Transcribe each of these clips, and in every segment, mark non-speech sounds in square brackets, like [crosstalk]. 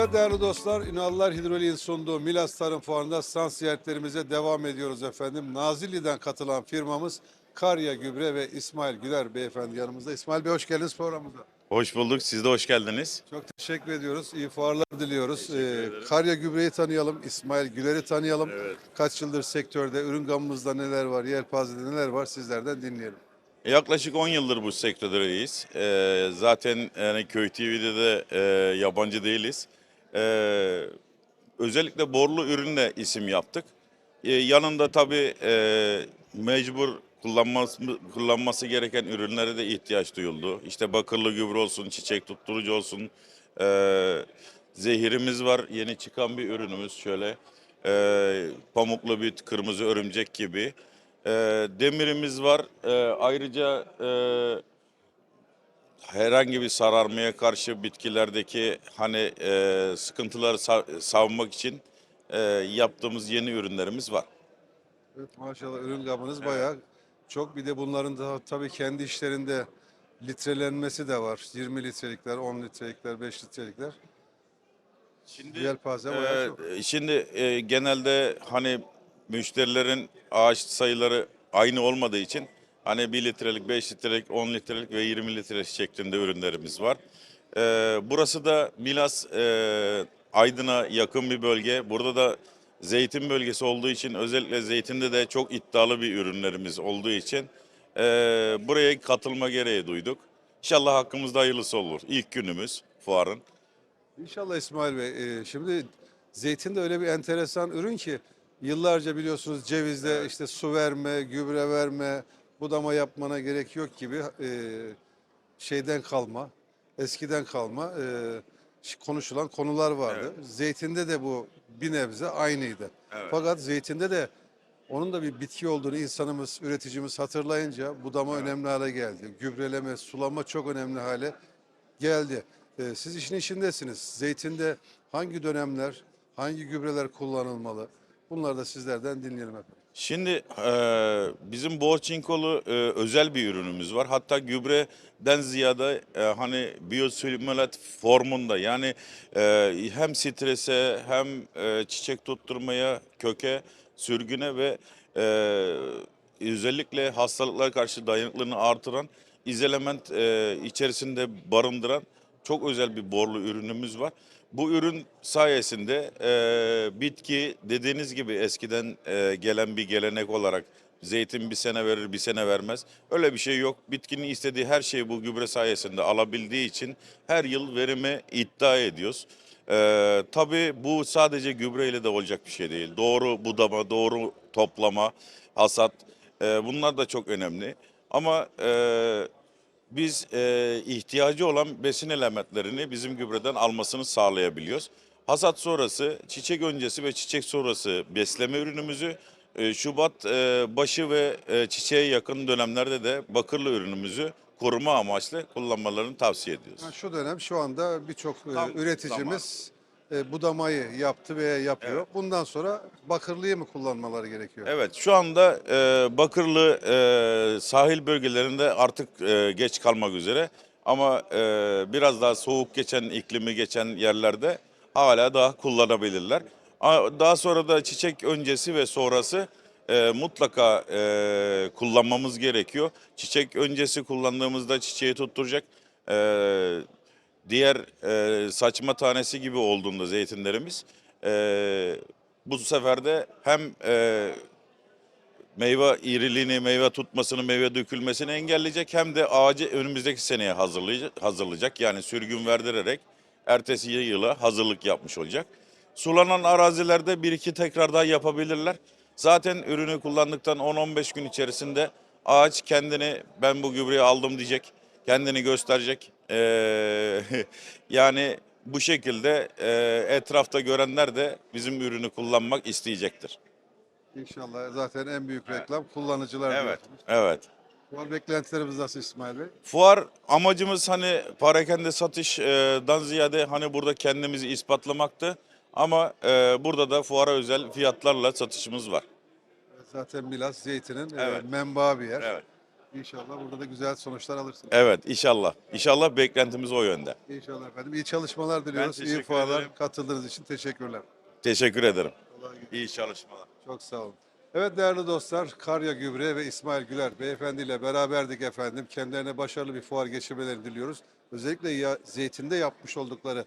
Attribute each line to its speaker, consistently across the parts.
Speaker 1: Evet Değerli dostlar, Ünallar Hidroliğin sunduğu Milas Tarım Fuarı'nda stand ziyaretlerimize devam ediyoruz efendim. Nazilli'den katılan firmamız Karya Gübre ve İsmail Güler beyefendi yanımızda. İsmail Bey hoş geldiniz programımıza.
Speaker 2: Hoş bulduk. Siz de hoş geldiniz.
Speaker 1: Çok teşekkür ediyoruz. İyi fuarlar diliyoruz. Ee, Karya Gübre'yi tanıyalım, İsmail Güler'i tanıyalım. Kaç yıldır sektörde, ürün gamımızda neler var, yelpazede neler var sizlerden dinleyelim.
Speaker 2: Yaklaşık 10 yıldır bu sektördeyiz. Ee, zaten yani Köy TV'de de e, yabancı değiliz. Ee, özellikle borlu ürünle isim yaptık. Ee, yanında tabii e, mecbur kullanması, kullanması gereken ürünlere de ihtiyaç duyuldu. İşte bakırlı gübre olsun, çiçek tutturucu olsun. Ee, zehirimiz var, yeni çıkan bir ürünümüz şöyle. Ee, pamuklu bit, kırmızı örümcek gibi. Ee, demirimiz var. Ee, ayrıca e, herhangi bir sararmaya karşı bitkilerdeki hani e, sıkıntıları sa- savunmak için e, yaptığımız yeni ürünlerimiz var.
Speaker 1: Evet, maşallah ürün gamınız bayağı çok. Bir de bunların da tabii kendi işlerinde litrelenmesi de var. 20 litrelikler, 10 litrelikler, 5 litrelikler.
Speaker 2: Şimdi
Speaker 1: Yelpaze bayağı
Speaker 2: Ee,
Speaker 1: çok.
Speaker 2: şimdi e, genelde hani müşterilerin ağaç sayıları aynı olmadığı için hani 1 litrelik, 5 litrelik, 10 litrelik ve 20 litrelik şeklinde ürünlerimiz var. Ee, burası da Milas e, Aydın'a yakın bir bölge. Burada da zeytin bölgesi olduğu için özellikle zeytinde de çok iddialı bir ürünlerimiz olduğu için e, buraya katılma gereği duyduk. İnşallah hakkımızda hayırlısı olur. İlk günümüz fuarın.
Speaker 1: İnşallah İsmail Bey. e, şimdi zeytin de öyle bir enteresan ürün ki yıllarca biliyorsunuz cevizde işte su verme, gübre verme, budama yapmana gerek yok gibi e, şeyden kalma, eskiden kalma e, konuşulan konular vardı. Zeytinde de bu bir nebze aynıydı. Fakat zeytinde de onun da bir bitki olduğunu insanımız, üreticimiz hatırlayınca budama önemli hale geldi. Gübreleme, sulama çok önemli hale geldi. Ee, siz işin içindesiniz. Zeytinde hangi dönemler, hangi gübreler kullanılmalı? Bunları da sizlerden dinleyelim efendim.
Speaker 2: Şimdi e, bizim Borçinkolu e, özel bir ürünümüz var. Hatta gübreden ziyade e, hani biyostimülat formunda yani e, hem strese hem e, çiçek tutturmaya, köke, sürgüne ve e, özellikle hastalıklara karşı dayanıklılığını artıran izolement e, içerisinde barındıran çok özel bir borlu ürünümüz var. Bu ürün sayesinde e, bitki dediğiniz gibi eskiden e, gelen bir gelenek olarak zeytin bir sene verir bir sene vermez. Öyle bir şey yok. Bitkinin istediği her şeyi bu gübre sayesinde alabildiği için her yıl verimi iddia ediyoruz. E, tabii bu sadece gübreyle de olacak bir şey değil. Doğru budama, doğru toplama, hasat e, bunlar da çok önemli. Ama e, biz e, ihtiyacı olan besin elementlerini bizim gübreden almasını sağlayabiliyoruz. Hasat sonrası, çiçek öncesi ve çiçek sonrası besleme ürünümüzü e, Şubat e, başı ve e, çiçeğe yakın dönemlerde de bakırlı ürünümüzü koruma amaçlı kullanmalarını tavsiye ediyoruz.
Speaker 1: Ha, Şu dönem şu anda birçok e,
Speaker 2: Tam
Speaker 1: üreticimiz e, budamayı yaptı veya yapıyor. Bundan sonra bakırlıyı mı kullanmaları gerekiyor?
Speaker 2: Evet şu anda e, Bakırlı e, sahil bölgelerinde artık e, geç kalmak üzere ama e, biraz daha soğuk geçen iklimi geçen yerlerde hala daha kullanabilirler. Daha sonra da çiçek öncesi ve sonrası e, mutlaka e, kullanmamız gerekiyor. Çiçek öncesi kullandığımızda çiçeği tutturacak. E, diğer e, saçma tanesi gibi olduğunda zeytinlerimiz e, bu sefer de hem e, meyve iriliğini, meyve tutmasını, meyve dökülmesini engelleyecek hem de ağacı önümüzdeki seneye hazırlayacak, hazırlayacak. Yani sürgün verdirerek ertesi yıla hazırlık yapmış olacak. Sulanan arazilerde bir iki tekrar daha yapabilirler. Zaten ürünü kullandıktan 10-15 gün içerisinde ağaç kendini ben bu gübreyi aldım diyecek. Kendini gösterecek. Ee, [laughs] yani bu şekilde e, etrafta görenler de bizim ürünü kullanmak isteyecektir.
Speaker 1: İnşallah zaten en büyük reklam kullanıcılar
Speaker 2: Evet,
Speaker 1: diyorsunuz.
Speaker 2: evet.
Speaker 1: Var beklentilerimiz nasıl İsmail Bey?
Speaker 2: Fuar amacımız hani parakende satışdan ziyade hani burada kendimizi ispatlamaktı. Ama e, burada da fuara özel fiyatlarla satışımız var.
Speaker 1: Zaten biraz zeytinin e,
Speaker 2: Evet.
Speaker 1: menbaı bir yer.
Speaker 2: Evet.
Speaker 1: İnşallah burada da güzel sonuçlar alırsınız.
Speaker 2: Evet inşallah. İnşallah beklentimiz o yönde.
Speaker 1: İnşallah efendim. İyi çalışmalar diliyoruz. İyi
Speaker 2: teşekkür
Speaker 1: fuarlar.
Speaker 2: ederim.
Speaker 1: Katıldığınız için teşekkürler.
Speaker 2: Teşekkür ederim.
Speaker 1: Kolay gelsin.
Speaker 2: İyi çalışmalar.
Speaker 1: Çok sağ olun. Evet değerli dostlar, Karya Gübre ve İsmail Güler beyefendi ile beraberdik efendim. Kendilerine başarılı bir fuar geçirmelerini diliyoruz. Özellikle ya, zeytinde yapmış oldukları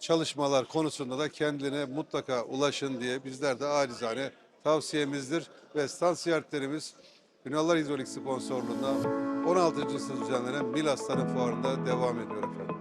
Speaker 1: çalışmalar konusunda da kendilerine mutlaka ulaşın diye bizler de acizane tavsiyemizdir. Ve stand ziyaretlerimiz Ünallar Hidrolik sponsorluğunda 16. düzenlenen Milasların fuarında devam ediyor efendim.